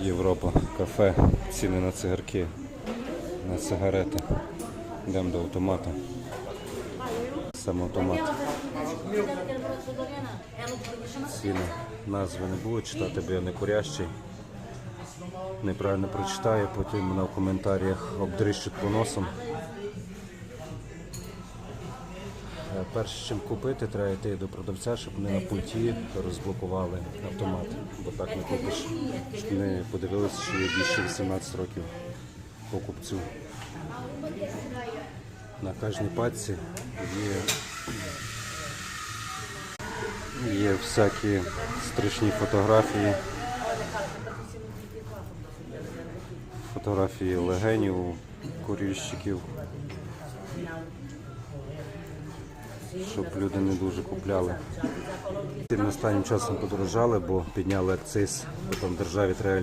Європа, кафе, ціни на цигарки, на сигарети. Йдемо до автомата. Саме автомат. Ціни. Назви не буду читати, бо я не курящий. Неправильно прочитаю, потім мене в коментарях обдрищуть по носом. Перш чим купити, треба йти до продавця, щоб вони на пульті розблокували автомат. Бо так не купиш. Щоб вони подивилися, що є більше 18 років покупцю. На кожній пачці є, є всякі страшні фотографії. Фотографії легенів, курільщиків. Щоб люди не дуже купляли. Ціни Останнім часом подорожали, бо підняли акциз, бо там державі треба